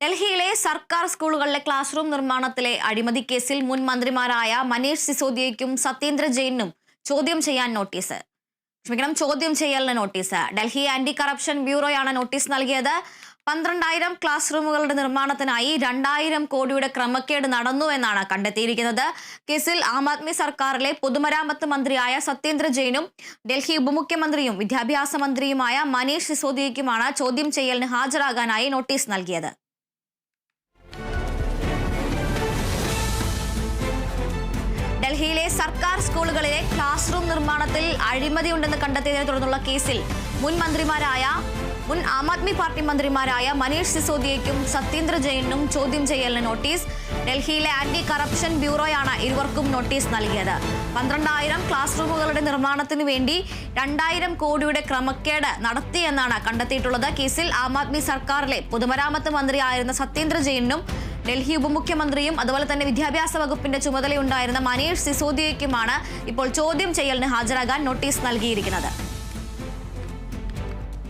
ഡൽഹിയിലെ സർക്കാർ സ്കൂളുകളിലെ ക്ലാസ് റൂം നിർമ്മാണത്തിലെ അഴിമതി കേസിൽ മുൻ മന്ത്രിമാരായ മനീഷ് സിസോദിയയ്ക്കും സത്യേന്ദ്ര ജെയിനും ചോദ്യം ചെയ്യാൻ നോട്ടീസ്. ക്ഷമിക്കണം ചോദ്യം ചെയ്യലിന് നോട്ടീസ്. ഡൽഹി ആന്റി കറപ്ഷൻ ബ്യൂറോയാണ് നോട്ടീസ് നൽകിയത്. പന്ത്രണ്ടായിരം ക്ലാസ് റൂമുകളുടെ നിർമ്മാണത്തിനായി രണ്ടായിരം കോടിയുടെ ക്രമക്കേട് നടന്നു എന്നാണ് കണ്ടെത്തിയിരിക്കുന്നത്. കേസിൽ ആം ആദ്മി സർക്കാരിലെ പൊതുമരാമത്ത് മന്ത്രിയായ സത്യേന്ദ്ര ജെയിനും ഡൽഹി ഉപമുഖ്യമന്ത്രിയും വിദ്യാഭ്യാസ മന്ത്രിയുമായ മനീഷ് സിസോദിയയ്ക്കുമാണ് ചോദ്യം ചെയ്യലിന് ഹാജരാകാനായി നോട്ടീസ് നൽകിയത്. ഡൽഹിയിലെ സർക്കാർ സ്കൂളുകളിലെ ക്ലാസ് റൂം നിർമ്മാണത്തിൽ അഴിമതിയുണ്ടെന്ന് കണ്ടെത്തിയതിനെ തുടർന്നുള്ള കേസിൽ മുൻ മന്ത്രിമാരായ മുൻ ആം ആദ്മി പാർട്ടി മന്ത്രിമാരായ മനീഷ് സിസോദിയയ്ക്കും സത്യേന്ദ്ര ജെയിനും ചോദ്യം ചെയ്യലിന് നോട്ടീസ് ഡൽഹിയിലെ ആന്റി കറപ്ഷൻ ബ്യൂറോയാണ് ഇരുവർക്കും നോട്ടീസ് നൽകിയത്. പന്ത്രണ്ടായിരം ക്ലാസ് റൂമുകളുടെ നിർമ്മാണത്തിന് വേണ്ടി രണ്ടായിരം കോടിയുടെ ക്രമക്കേട് നടത്തിയെന്നാണ് കണ്ടെത്തിയിട്ടുള്ളത്. കേസിൽ ആം ആദ്മി സർക്കാരിലെ പൊതുമരാമത്ത് മന്ത്രിയായിരുന്ന സത്യേന്ദ്ര ജെയിനും ഡൽഹി ഉപമുഖ്യമന്ത്രിയും അതുപോലെ തന്നെ വിദ്യാഭ്യാസ വകുപ്പിന്റെ ചുമതലയുണ്ടായിരുന്ന മനീഷ് സിസോദിയയ്ക്കുമാണ് ഇപ്പോൾ ചോദ്യം ചെയ്യലിന് ഹാജരാകാൻ നോട്ടീസ് നൽകിയിരിക്കുന്നത്.